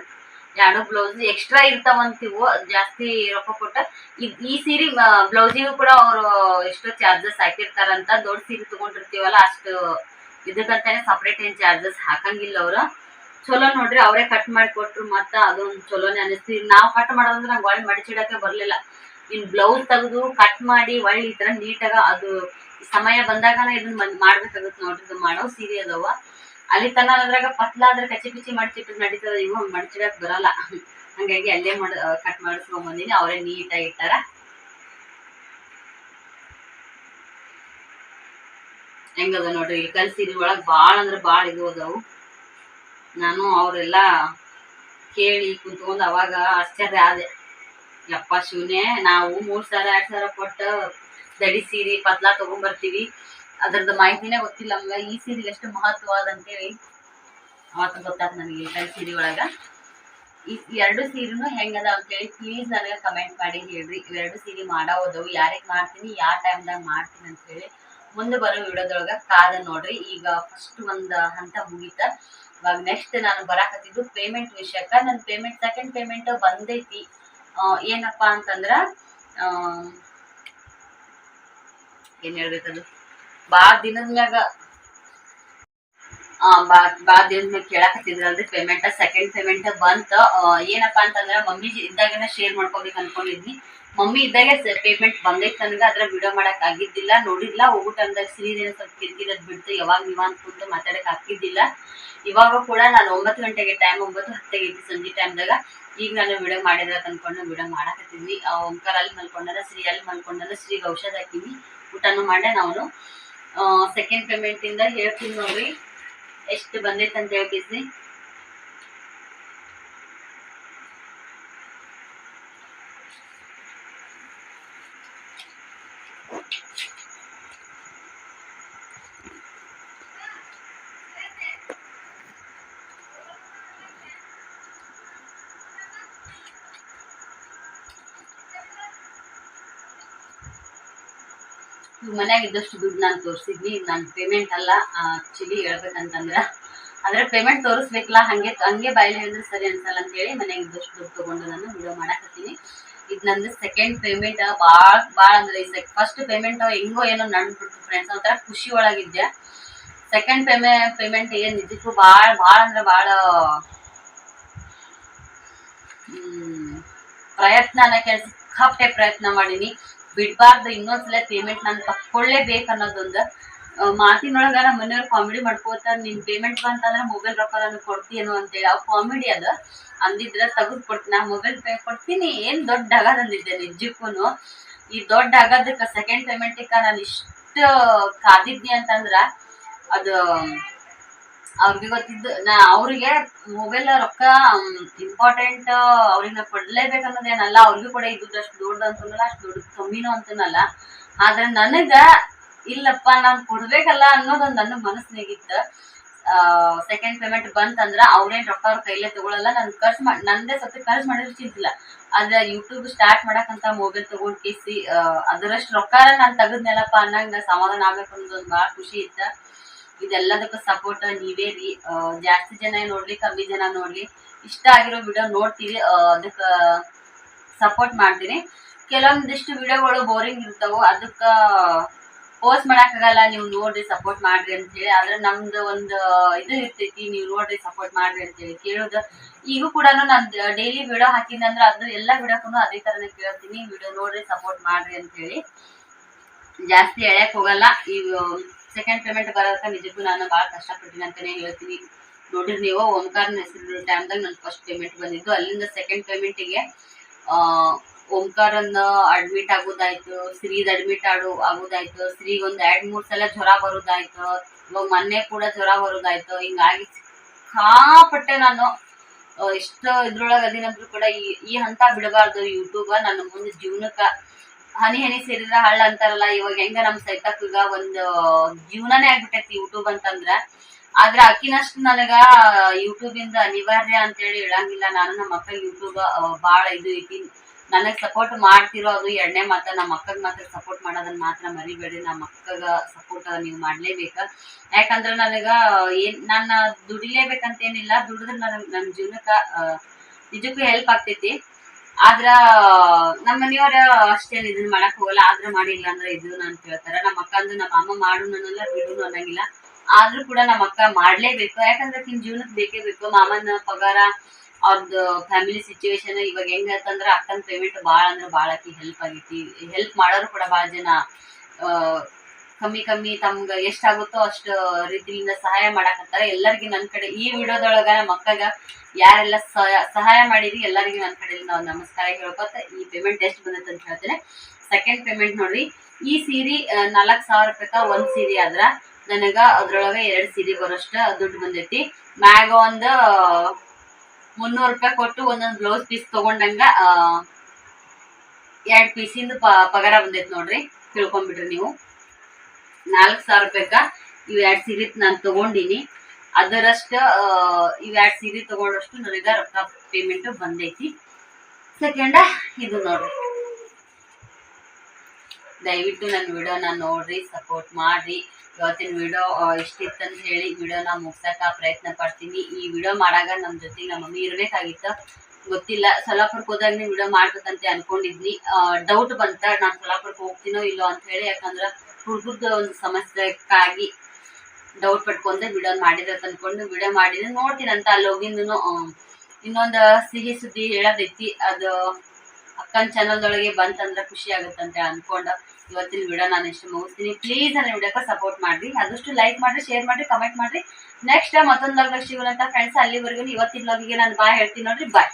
ಎರಡು ಬ್ಲೌಸ್ ಎಕ್ಸ್ಟ್ರಾ ಇರ್ತಾವಂತಿವು ಜಾಸ್ತಿ ರೊಕ್ಕ ಕೊಟ್ಟ. ಈ- ಸೀರೆ ಬ್ಲೌಸಿಗೂ ಕೂಡ ಅವರು ಎಷ್ಟೋ ಚಾರ್ಜಸ್ ಹಾಕಿರ್ತಾರಂತ ದೊಡ್ಡ ಸೀರೆ ತಗೊಂಡಿರ್ತೀವಲ್ಲ, ಅಷ್ಟು ಇದಕ್ಕಂತಾನೆ ಸಪ್ರೇಟ್ ಏನ್ ಚಾರ್ಜಸ್ ಹಾಕಂಗಿಲ್ಲ ಅವ್ರು. ಚಲೋ ನೋಡ್ರಿ, ಅವರೇ ಕಟ್ ಮಾಡಿ ಕೊಟ್ರು ಮತ್ತ ಅದೊಂದು ಚಲೋನೇ ಅನಿಸ್ತಿ ನಾವು ಕಟ್ ಮಾಡೋದಂದ್ರೆ ನಂಗೆ ಒಳ್ಳೆ ಮಡಿಚಿಡಕ್ಕೆ ಬರ್ಲಿಲ್ಲ. ಇನ್ ಬ್ಲೌಸ್ ತೆಗೆದು ಕಟ್ ಮಾಡಿ ಒಳ್ಳೆ ಈ ತರ ನೀಟಾಗ ಅದು ಸಮಯ ಬಂದಾಗ ಇದನ್ನ ಮಾಡ್ಬೇಕಾಗುತ್ತೆ ಮಾಡ್ಬೇಕಾಗತ್ತೆ ನೋಡ್ರಿ, ಇದು ಮಾಡೋ ಸೀರೆ ಅದಾವ. ಅಲ್ಲಿ ತನ ಅದ್ರಾಗ ಪತ್ಲ ಆದ್ರೆ ಕಚ್ಚಿ ಪಿಚ್ಚಿ ಮಡಿಚಿಟ್ಟು ನಡೀತದ. ಇವು ಹಂಗ್ ಬರಲ್ಲ. ಹಂಗಾಗಿ ಅಲ್ಲೇ ಮಾಡ ಕಟ್ ಮಾಡಿಸ್ಕೊಂಡ್ ಬಂದಿನಿ. ಅವರೇ ನೀಟಾಗಿ ಇಟ್ಟಾರ. ಹೆಂಗದ ನೋಡ್ರಿ, ಇಲ್ಲಿ ಸೀರೆ ಒಳಗ್ ಬಾಳ ಅಂದ್ರ ಬಾಳ ಇದು ಅದಾವು. ನಾನು ಅವರೆಲ್ಲ ಕೇಳಿ ಕುಂತ್ಕೊಂಡ್ ಅವಾಗ ಆಶ್ಚರ್ಯ ಆದೆ. ಯಪ್ಪ ಶಿವನೇ, ನಾವು ಮೂರ್ ಸಾವಿರ ಎರಡ್ ಸಾವಿರ ಕೊಟ್ಟು ದಡಿ ಸೀರೆ ಪತ್ಲಾ ತಗೊಂಡ್ಬರ್ತೀವಿ ಅದ್ರದ್ದು ಮಾಹಿತಿನೇ ಗೊತ್ತಿಲ್ಲ. ನಮ್ಗೆ ಈ ಸೀರೆ ಎಷ್ಟು ಮಹತ್ವ ಅಂತೇಳಿ ಅವತ್ತು ಗೊತ್ತಾಯ್ತು ನನಗೆ ಕೈ ಸೀರೆ ಒಳಗ. ಈ ಎರಡು ಸೀರೆನು ಹೆಂಗದ ಅಂತೇಳಿ ಪ್ಲೀಸ್ ನನಗೆ ಕಮೆಂಟ್ ಮಾಡಿ ಹೇಳ್ರಿ. ಇವೆರಡು ಸೀರೆ ಮಾಡೋದವು ಯಾರಿಗೆ ಮಾಡ್ತೀನಿ ಯಾವ ಟೈಮ್ದಾಗ ಮಾಡ್ತೀನಿ ಅಂತ ಹೇಳಿ ಮುಂದೆ ಬರೋ ವಿಡಿಯೋದೊಳಗ ಕಾದ ನೋಡ್ರಿ. ಈಗ ಫಸ್ಟ್ ಒಂದ್ ಹಂತ ಮುಗೀತ. ಇವಾಗ ನೆಕ್ಸ್ಟ್ ನಾನು ಬರಾಕತ್ತಿದ್ದು ಪೇಮೆಂಟ್ ವಿಷಯಕ್ಕ. ನನ್ನ ಪೇಮೆಂಟ್ ಸೆಕೆಂಡ್ ಪೇಮೆಂಟ್ ಬಂದೈತಿ. ಏನಪ್ಪಾ ಅಂತಂದ್ರ ಏನ್ ಹೇಳ್ಬೇಕದು? ಬಾಳ ದಿನದ ಮ್ಯಾಗ ಬಾ ಬಾ ದಿನದ ಮ್ಯಾಗ ಕೇಳಾಕತ್ತಿದ್ರಲ್ರಿ ಪೇಮೆಂಟ್ ಸೆಕೆಂಡ್ ಪೇಮೆಂಟ್ ಬಂತ. ಏನಪ್ಪಾ ಅಂತಂದ್ರ, ಮಮ್ಮಿ ಇದ್ದಾಗನ ಶೇರ್ ಮಾಡ್ಕೋಬೇಕು ಅನ್ಕೊಂಡಿದ್ವಿ. ಮಮ್ಮಿ ಇದ್ದಾಗೆ ಪೇಮೆಂಟ್ ಬಂದೈತೆ ನನಗೆ, ಅದ್ರ ವಿಡಿಯೋ ಮಾಡಕ್ ಆಗಿದ್ದಿಲ್ಲ, ನೋಡಿಲ್ಲ ಹೋಗೋ ಟೈಮ್ದಾಗ ಸೀರಿಯಲ್ ಸ್ವಲ್ಪ ಕಿರಿಕಿರದ್ ಬಿಡ್ತು, ಯಾವಾಗ ನೀವ ಕುಂತು ಮಾತಾಡಕ್ ಆಗ್ತಿದ್ದಿಲ್ಲ. ಇವಾಗ ಕೂಡ ನಾನು ಒಂಬತ್ತು ಗಂಟೆಗೆ ಟೈಮ್ ಒಂಬತ್ತು ಹತ್ತಿಗೆ ಐತಿ ಸಂಜೆ ಟೈಮ್ದಾಗ ಈಗ ನಾನು ವಿಡಿಯೋ ಮಾಡಿದ್ರ ಅನ್ಕೊಂಡು ವಿಡಿಯೋ ಆ ಓಂಕಾರ ಅಲ್ಲಿ ಮಲ್ಕೊಂಡಾರ ಶ್ರೀ ಅಲ್ಲಿ ಮಲ್ಕೊಂಡಾರ ಶ್ರೀಗೆ ಔಷಧ ಹಾಕಿನಿ ಊಟನೂ ಮಾಡೇ ನಾವು ಸೆಕೆಂಡ್ ಪೇಮೆಂಟ್ ಇಂದ ಹೇಳ್ತೀನಿ ನೋಡ್ರಿ ಎಷ್ಟು ಬಂದೈತೆ ಅಂತ ಹೇಳ್ತೀವಿ ಮನ್ಯಾಗ ಇದ್ದಷ್ಟು ದುಡ್ಡು ನಾನು ತೋರಿಸಿದ್ವಿ ನನ್ನ ಪೇಮೆಂಟ್ ಅಲ್ಲ ಆಕ್ಚುಲಿ ಹೇಳ್ಬೇಕಂತಂದ್ರೆ. ಆದ್ರೆ ಪೇಮೆಂಟ್ ತೋರಿಸ್ಬೇಕಲ್ಲ, ಹಂಗೆ ಹಂಗೆ ಬಾಯಲ್ಲಿ ಹೇಳಿದ್ರೆ ಸರಿ ಅನ್ಸಲ್ಲ ಅಂತ ಹೇಳಿ ಮನ್ಯಾಗ ಇದ್ದಷ್ಟು ದುಡ್ಡು ತಗೊಂಡು ನಾನು ವಿಡಿಯೋ ಮಾಡಕತ್ತೀನಿ. ಇದು ನಂದು ಸೆಕೆಂಡ್ ಪೇಮೆಂಟ್ ಭಾಳ ಭಾಳ ಅಂದ್ರೆ ಈ ಫಸ್ಟ್ ಪೇಮೆಂಟ್ ಹೆಂಗೋ ಏನೋ ನಡ್ಬಿಡ್ತು ಫ್ರೆಂಡ್ಸ್ ಒಂಥರ ಖುಷಿ ಒಳಗಿದ್ದೆ ಸೆಕೆಂಡ್ ಪೇಮೆ ಪೇಮೆಂಟ್ ಏನು ನಿಜಕ್ಕೂ ಭಾಳ ಭಾಳ ಅಂದ್ರೆ ಭಾಳ ಪ್ರಯತ್ನ ಅನ್ನೋ ಕೆಲಸ, ಸಿಕ್ಕಾಪಟ್ಟೆ ಪ್ರಯತ್ನ ಮಾಡೀನಿ. ಬಿಡ್ಬಾರ್ದು ಇನ್ನೊಂದ್ಸಲ ಪೇಮೆಂಟ್ ನಾನು ತಕ್ಕೊಳ್ಳೇಬೇಕು ಅನ್ನೋದೊಂದು ಮಾತಿನೊಳಗ ನಮ್ಮ ಮನೆಯವ್ರು ಕಾಮಿಡಿ ಮಾಡ್ಕೋತಾರೆ, ನಿನ್ ಪೇಮೆಂಟ್ ಬಂತಂದ್ರೆ ಮೊಬೈಲ್ ರೊಕ್ಕ ನಾನು ಕೊಡ್ತೀನೋ ಅಂತೇಳಿ. ಅವ್ ಕಾಮಿಡಿ ಅದ, ಅಂದಿದ್ರೆ ತೆಗೆದು ಕೊಡ್ತೀನಿ, ನಾ ಮೊಬೈಲ್ ಪೇ ಕೊಡ್ತೀನಿ, ಏನ್ ದೊಡ್ಡ ಆಗದ ಅಂದಿದ್ದೆ ನಿಜಕ್ಕೂನು ಈ ದೊಡ್ಡ ಆಗದಕ್ಕ ಸೆಕೆಂಡ್ ಪೇಮೆಂಟಿಗೆ ನಾನು ಇಷ್ಟ ಕಾದಿದ್ನಿ ಅಂತಂದ್ರ, ಅದು ಅವ್ರಿಗೆ ಗೊತ್ತಿದ್ದು, ನಾ ಅವ್ರಿಗೆ ಮೊಬೈಲ್ ರೊಕ್ಕ ಇಂಪಾರ್ಟೆಂಟ್ ಅವ್ರಿಗೆ ನಾ ಕೊಡ್ಲೇಬೇಕು ಅನ್ನೋದೇನಲ್ಲ ಅವ್ರಿಗೂ ಕೂಡ ಇದ್ದಷ್ಟು ದೊಡ್ಡ ಅಂತನಲ್ಲ ಅಷ್ಟು ದೊಡ್ಡ ಕಮ್ಮಿನೂ ಅಂತನಲ್ಲ. ಆದ್ರೆ ನನಗ ಇಲ್ಲಪ್ಪ, ನಾನು ಕೊಡ್ಬೇಕಲ್ಲ ಅನ್ನೋದೊಂದು ನನ್ನ ಮನಸ್ಸಿನಾಗಿತ್ತು. ಸೆಕೆಂಡ್ ಪೇಮೆಂಟ್ ಬಂತಂದ್ರ ಅವ್ರೇನ್ ರೊಕ್ಕ ಅವ್ರ ಕೈಲೇ ತಗೊಳಲ್ಲ, ನನ್ ಖರ್ಚು ಮಾಡಿ ನಂದೇ ಸತಿ ಖರ್ಚು ಮಾಡಿದ್ರು ಚಿಂತಿಲ್ಲ. ಆದ್ರೆ ಯೂಟ್ಯೂಬ್ ಸ್ಟಾರ್ಟ್ ಮಾಡಕಂತ ಮೊಬೈಲ್ ತಗೊಂಡ್ ಕೇಸಿ ಅದರಷ್ಟು ರೊಕ್ಕ ನಾನ್ ತೆಗದ್ನಲ್ಲಪ್ಪ ಅನ್ನಂಗ ಸಮಾಧಾನ ಆಗ್ಬೇಕು ಅನ್ನೋದೊಂದು ಭಾಳ ಖುಷಿ ಇತ್ತ. ಇದೆಲ್ಲದಕ್ಕೂ ಸಪೋರ್ಟ್ ನೀವೇ ರೀ. ಜಾಸ್ತಿ ಜನ ನೋಡ್ಲಿ, ಕಮ್ಮಿ ಜನ ನೋಡ್ಲಿ, ಇಷ್ಟ ಆಗಿರೋ ವಿಡಿಯೋ ನೋಡ್ತೀವಿ ಅದಕ್ಕೆ ಸಪೋರ್ಟ್ ಮಾಡ್ತೀನಿ. ಕೆಲವೊಂದಿಷ್ಟು ವಿಡಿಯೋಗಳು ಬೋರಿಂಗ್ ಇರ್ತಾವ. ಅದಕ್ಕೆ ಪೋಸ್ಟ್ ಮಾಡಕ್ಕಾಗಲ್ಲ ನೀವು ನೋಡ್ರಿ ಸಪೋರ್ಟ್ ಮಾಡ್ರಿ ಅಂತ ಹೇಳಿ. ಆದ್ರೆ ನಮ್ದು ಒಂದು ಇದು ಇರ್ತೈತಿ, ನೀವು ನೋಡ್ರಿ ಸಪೋರ್ಟ್ ಮಾಡ್ರಿ ಅಂತ ಹೇಳಿ ಕೇಳೋದು. ಈಗೂ ಕೂಡ ನಾನು ಡೈಲಿ ವಿಡಿಯೋ ಹಾಕಿದಂದ್ರೆ ಅದು ಎಲ್ಲ ವಿಡಿಯೋಕ್ಕೂ ಅದೇ ತರನೇ ಕೇಳ್ತೀನಿ. ವಿಡಿಯೋ ನೋಡ್ರಿ ಸಪೋರ್ಟ್ ಮಾಡ್ರಿ ಅಂತ ಹೇಳಿ. ಜಾಸ್ತಿ ಎಳ್ಯಕ್ ಹೋಗಲ್ಲ. ಈ ಸೆಕೆಂಡ್ ಪೇಮೆಂಟ್ ಬರೋದಕ್ಕೆ ನಿಜಕ್ಕೂ ನಾನು ಭಾಳ ಕಷ್ಟಪಟ್ಟಿನಿ ಅಂತಾನೆ ಹೇಳ್ತೀನಿ. ನೋಡಿರಿ ನೀವು, ಓಂಕಾರ್ನ ಹೆಸರು ಟೈಮ್ದಾಗ ನನ್ನ ಫಸ್ಟ್ ಪೇಮೆಂಟ್ ಬಂದಿದ್ದು. ಅಲ್ಲಿಂದ ಸೆಕೆಂಡ್ ಪೇಮೆಂಟಿಗೆ ಓಂಕಾರನ್ನ ಅಡ್ಮಿಟ್ ಆಗೋದಾಯ್ತು ಸ್ತ್ರೀದ್ ಅಡ್ಮಿಟ್ ಆಡು, ಆಗೋದಾಯ್ತು ಸ್ತ್ರೀಗೆ ಒಂದು ಎರಡು ಮೂರು ಸಲ ಜ್ವರ ಬರೋದಾಯ್ತು, ಇವಾಗ ಮೊನ್ನೆ ಕೂಡ ಜ್ವರ ಬರೋದಾಯ್ತು. ಹಿಂಗಾಗಿ ಸಿಕ್ಕಾಪಟ್ಟೆ ನಾನು ಎಷ್ಟು ಇದ್ರೊಳಗೆ ಅದಿನಂದ್ರೂ ಕೂಡ ಈ ಈ ಹಂತ ಬಿಡಬಾರ್ದು ಯೂಟ್ಯೂಬ ನನ್ನ ಮುಂದೆ ಜೀವನಕ್ಕ ಹನಿ ಹನಿ ಸೇರಿದ್ರ ಹಳ್ಳ ಅಂತಾರಲ್ಲ, ಇವಾಗ ಹೆಂಗ ನಮ್ ಸೈತಕ್ಕಗ ಒಂದು ಜೀವನನೇ ಆಗ್ಬಿಟ್ಟೈತಿ ಯೂಟ್ಯೂಬ್ ಅಂತಂದ್ರ. ಆದ್ರ ಅಕ್ಕಿನಷ್ಟು ನನಗ ಯೂಟ್ಯೂಬ್ ಇಂದ ಅನಿವಾರ್ಯ ಅಂತೇಳಿ ಹೇಳಂಗಿಲ್ಲ. ನಾನು ನಮ್ಮ ಅಕ್ಕ ಯೂಟ್ಯೂಬ್ ಬಾಳ ಇದು ಐತಿ. ನನಗ್ ಸಪೋರ್ಟ್ ಮಾಡ್ತಿರೋ ಅದು ಎರಡನೇ ಮಾತ. ನಮ್ಮ ಅಕ್ಕಗ್ ಮಾತ್ರ ಸಪೋರ್ಟ್ ಮಾಡೋದನ್ನ ಮಾತ್ರ ಮರಿಬೇಡಿ. ನಮ್ಮ ಅಕ್ಕಗ ಸಪೋರ್ಟ್ ನೀವು ಮಾಡ್ಲೇಬೇಕ. ಯಾಕಂದ್ರೆ ನನಗ, ಏನ್, ನಾನು ದುಡಿಲೇಬೇಕಂತೇನಿಲ್ಲ. ದುಡಿದ್ರೆ ನನಗ್ ನನ್ನ ಜೀವನಕ್ಕ ನಿಜಕ್ಕೂ ಹೆಲ್ಪ್ ಆಗ್ತೈತಿ. ಆದ್ರ ನಮ್ಮ ಮನೆಯವ್ರ ಅಷ್ಟೇನ್ ಇದನ್ನ ಮಾಡಕ್ ಹೋಗಲ್ಲ ಆದ್ರ ಮಾಡಿಲ್ಲ ಅಂದ್ರೆ ಇದು ನಾನು ಕೇಳ್ತಾರ. ನಮ್ಮ ಅಕ್ಕ ಅಂದು ನಮ್ಮ ಅಮ್ಮ ಮಾಡು ಅನ್ನಲ್ಲ ಬಿಡು ಅನ್ನಂಗಿಲ್ಲ. ಆದ್ರೂ ಕೂಡ ನಮ್ಮ ಅಕ್ಕ ಮಾಡ್ಲೇಬೇಕು. ಯಾಕಂದ್ರೆ ನಿಮ್ ಜೀವನಕ್ಕೆ ಬೇಕೇ ಬೇಕು. ಮಾಮನ ಪಗಾರ ಅವ್ರದ್ದು ಫ್ಯಾಮಿಲಿ ಸಿಚುವೇಶನ್ ಇವಾಗ ಹೆಂಗ ಅಂತಂದ್ರ ಅಕ್ಕನ ಪೇಮೆಂಟ್ ಭಾಳ ಅಂದ್ರೆ ಭಾಳ ಹೆಲ್ಪ್ ಆಗೈತಿ. ಹೆಲ್ಪ್ ಮಾಡೋರು ಕೂಡ ಭಾಳ ಜನ ಆ, ಕಮ್ಮಿ ಕಮ್ಮಿ ತಮ್ಗ ಎಷ್ಟಾಗುತ್ತೋ ಅಷ್ಟು ರೀತಿಯಿಂದ ಸಹಾಯ ಮಾಡಾಕತ್ತಾರ. ಎಲ್ಲರಿಗೂ ನನ್ನ ಕಡೆ ಈ ವಿಡಿಯೋದೊಳಗ ಅಕ್ಕಗ ಯಾರೆಲ್ಲ ಸಹಾಯ ಮಾಡಿರಿ, ಎಲ್ಲರಿಗೂ ನನ್ನ ಕಡೆಯಲ್ಲಿ ನಾವು ನಮಸ್ಕಾರ ಹೇಳ್ಕೊತ ಈ ಪೇಮೆಂಟ್ ಎಷ್ಟು ಬಂದೈತೆ ಅಂತ ಹೇಳ್ತೇನೆ. ಸೆಕೆಂಡ್ ಪೇಮೆಂಟ್ ನೋಡ್ರಿ. ಈ ಸೀರೆ ನಾಲ್ಕು ಸಾವಿರ ರೂಪಾಯಿಕ ಒಂದ್ ಸೀರೆ ಆದ್ರ ನನಗ ಅದ್ರೊಳಗೆ ಎರಡ್ ಸೀರೆ ಬರೋಷ್ಟ ದುಡ್ಡು ಬಂದೈತಿ. ಮ್ಯಾಗ ಒಂದ್ ಮುನ್ನೂರು ರೂಪಾಯಿ ಕೊಟ್ಟು ಒಂದೊಂದು ಬ್ಲೌಸ್ ಪೀಸ್ ತಗೊಂಡಂಗ ಎರಡ್ ಪೀಸಿಂದ ಪಗಾರ ಬಂದೈತಿ ನೋಡ್ರಿ. ತಿಳ್ಕೊಂಡ್ಬಿಡ್ರಿ ನೀವು. ನಾಲ್ಕು ಸಾವಿರ ರೂಪಾಯಿಕ ಇವ್ ಎರಡ್ ಸೀರೆ ನಾನು ತಗೊಂಡಿನಿ. ಅದರಷ್ಟ ಇವ್ ಎರಡ್ ಸೀರೆ ತಗೊಂಡಷ್ಟು ನನಗೆ ರೊಕ್ಕ ಪೇಮೆಂಟ್ ಬಂದೈತಿ. ಸೆಕೆಂಡ ಇದು ನೋಡ್ರಿ. ದಯವಿಟ್ಟು ನನ್ನ ವಿಡಿಯೋನ ನೋಡ್ರಿ ಸಪೋರ್ಟ್ ಮಾಡ್ರಿ. ಇವತ್ತಿನ ವಿಡಿಯೋ ಇಷ್ಟಿತ್ತು ಅಂತ ಹೇಳಿ ವಿಡಿಯೋನ ಮುಗ್ಸಾಕ ಪ್ರಯತ್ನ ಪಡ್ತೀನಿ. ಈ ವಿಡಿಯೋ ಮಾಡಾಗ ನಮ್ಮ ಜೊತೆ ನಮ್ಮ ಮಮ್ಮಿ ಇರಬೇಕಾಗಿತ್ತು. ಗೊತ್ತಿಲ್ಲ ಸೊಲ್ಲಾಪುರಕ್ಕೆ ಹೋದಾಗ ನೀವು ವಿಡಿಯೋ ಮಾಡ್ಬೇಕಂತ ಅನ್ಕೊಂಡಿದ್ನಿ. ಡೌಟ್ ಬಂತ ನಾನು ಸೊಲ್ಲಾಪುರಕ್ಕೆ ಹೋಗ್ತೀನೋ ಇಲ್ಲೋ ಅಂತ ಹೇಳಿ, ಯಾಕಂದ್ರೆ ಹುಡುಗದ ಒಂದು ಸಮಸ್ಯೆಗಾಗಿ ಡೌಟ್ ಪಟ್ಕೊಂಡೆ ವಿಡಿಯೋ ಮಾಡಿದ್ರೆ ತಂದ್ಕೊಂಡು ವಿಡಿಯೋ ಮಾಡಿದ್ರೆ ನೋಡ್ತೀನಂತ ಅಲ್ಲಿ, ಹೋಗಿಂದನು ಇನ್ನೊಂದು ಸಿಹಿ ಸುದ್ದಿ ಹೇಳೋದೈತಿ. ಅದು ಅಕ್ಕನ ಚಾನಲ್ದೊಳಗೆ ಬಂತಂದ್ರೆ ಖುಷಿ ಆಗುತ್ತಂತೆ ಅನ್ಕೊಂಡು ಇವತ್ತಿನ ವಿಡಿಯೋ ನಾನು ಇಷ್ಟು ಮುಗಿಸ್ತೀನಿ. ಪ್ಲೀಸ್ ನನ್ನ ವಿಡಿಯೋಕ್ಕೆ ಸಪೋರ್ಟ್ ಮಾಡಿರಿ. ಆದಷ್ಟು ಲೈಕ್ ಮಾಡಿ ಶೇರ್ ಮಾಡಿರಿ ಕಮೆಂಟ್ ಮಾಡಿ ನೆಕ್ಸ್ಟ್ ಮತ್ತೊಂದು ಬ್ಲಾಗ್ ಸಿಗೋಣಂತ ಫ್ರೆಂಡ್ಸ್ ಅಲ್ಲಿವರೆಗೂ ಇವತ್ತಿನ ಬ್ಲಾಗಿಗೆ ನಾನು ಬಾಯ್ ಹೇಳ್ತೀನಿ ನೋಡ್ರಿ. ಬಾಯ್